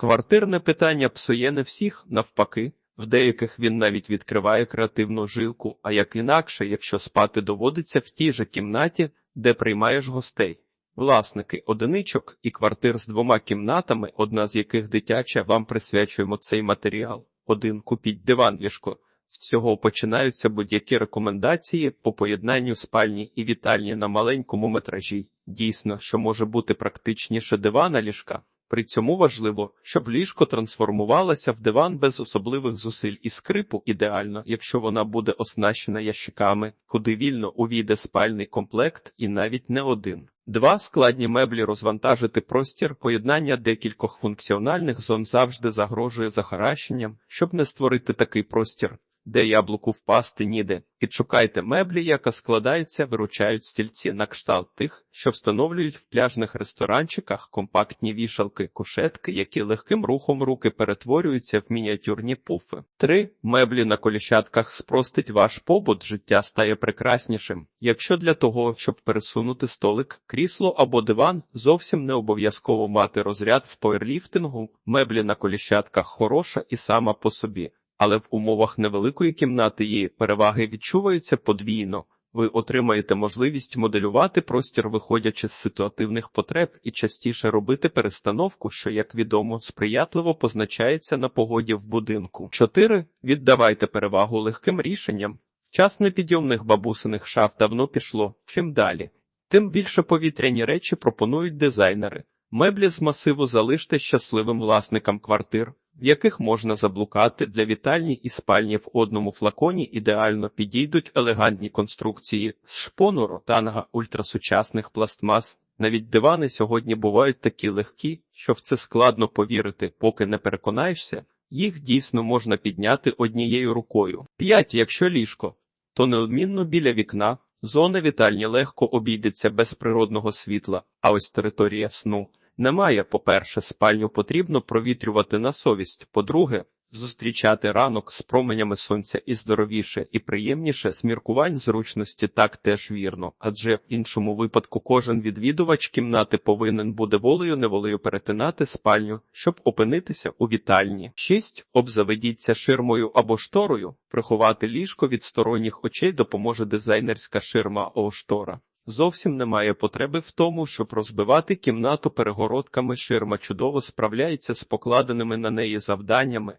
Квартирне питання псує не всіх, навпаки. В деяких він навіть відкриває креативну жилку, а як інакше, якщо спати доводиться в тій же кімнаті, де приймаєш гостей. Власники одиничок і квартир з двома кімнатами, одна з яких дитяча, вам присвячуємо цей матеріал. Один купіть диван ліжко. З цього починаються будь-які рекомендації по поєднанню спальні і вітальні на маленькому метражі. Дійсно, що може бути практичніше дивана ліжка. При цьому важливо, щоб ліжко трансформувалося в диван без особливих зусиль і скрипу ідеально, якщо вона буде оснащена ящиками, куди вільно увійде спальний комплект і навіть не один. Два складні меблі розвантажити простір, поєднання декількох функціональних зон завжди загрожує захаращенням, щоб не створити такий простір, де яблуку впасти ніде. Підшукайте меблі, яка складається, виручають стільці на кшталт тих, що встановлюють в пляжних ресторанчиках компактні вішалки, кушетки, які легким рухом руки перетворюються в мініатюрні пуфи. Три меблі на коліщатках спростить ваш побут, життя стає прекраснішим. Якщо для того, щоб пересунути столик, крісло або диван, зовсім не обов'язково мати розряд в пойерліфтингу, меблі на коліщатках хороша і сама по собі але в умовах невеликої кімнати її переваги відчуваються подвійно. Ви отримаєте можливість моделювати простір, виходячи з ситуативних потреб, і частіше робити перестановку, що, як відомо, сприятливо позначається на погоді в будинку. 4. Віддавайте перевагу легким рішенням. Час непідйомних бабусиних шаф давно пішло. Чим далі, тим більше повітряні речі пропонують дизайнери. Меблі з масиву залиште щасливим власникам квартир в яких можна заблукати для вітальні і спальні в одному флаконі ідеально підійдуть елегантні конструкції з шпону ротанга ультрасучасних пластмас. Навіть дивани сьогодні бувають такі легкі, що в це складно повірити, поки не переконаєшся, їх дійсно можна підняти однією рукою. 5. Якщо ліжко, то неодмінно біля вікна. Зона вітальні легко обійдеться без природного світла, а ось територія сну немає. По-перше, спальню потрібно провітрювати на совість. По-друге, зустрічати ранок з променями сонця і здоровіше, і приємніше з міркувань зручності так теж вірно, адже в іншому випадку кожен відвідувач кімнати повинен буде волею неволею перетинати спальню, щоб опинитися у вітальні. 6. Обзаведіться ширмою або шторою. Приховати ліжко від сторонніх очей допоможе дизайнерська ширма або штора. Зовсім немає потреби в тому, щоб розбивати кімнату перегородками ширма чудово справляється з покладеними на неї завданнями,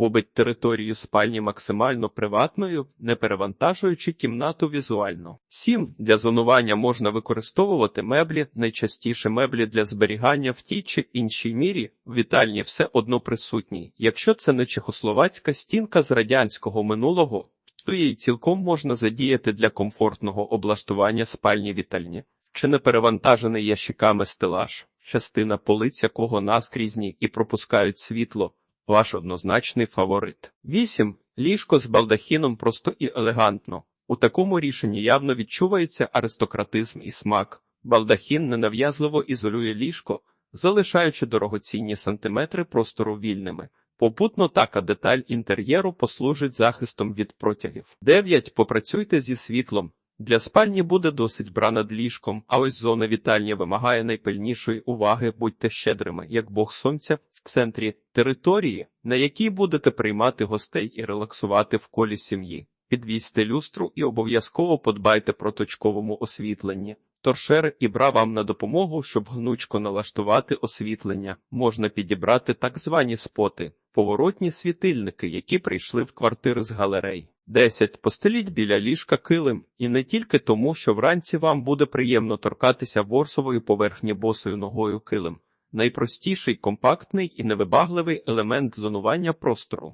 робить територію спальні максимально приватною, не перевантажуючи кімнату візуально. 7. Для зонування можна використовувати меблі, найчастіше меблі для зберігання в тій чи іншій мірі, в вітальні все одно присутні. Якщо це не чехословацька стінка з радянського минулого, то її цілком можна задіяти для комфортного облаштування спальні вітальні, чи не перевантажений ящиками стелаж, частина полиць якого наскрізні і пропускають світло, ваш однозначний фаворит. 8. Ліжко з балдахіном просто і елегантно. У такому рішенні явно відчувається аристократизм і смак. Балдахін ненав'язливо ізолює ліжко, залишаючи дорогоцінні сантиметри простору вільними. Попутно така деталь інтер'єру послужить захистом від протягів. 9. Попрацюйте зі світлом. Для спальні буде досить бра над ліжком, а ось зона вітальні вимагає найпильнішої уваги, будьте щедрими, як Бог сонця в центрі території, на якій будете приймати гостей і релаксувати в колі сім'ї. Підвісьте люстру і обов'язково подбайте про точковому освітленні. Торшер і бра вам на допомогу, щоб гнучко налаштувати освітлення. Можна підібрати так звані споти, поворотні світильники, які прийшли в квартири з галерей. 10. Постеліть біля ліжка килим, і не тільки тому, що вранці вам буде приємно торкатися ворсової поверхні босою ногою килим. Найпростіший, компактний і невибагливий елемент зонування простору.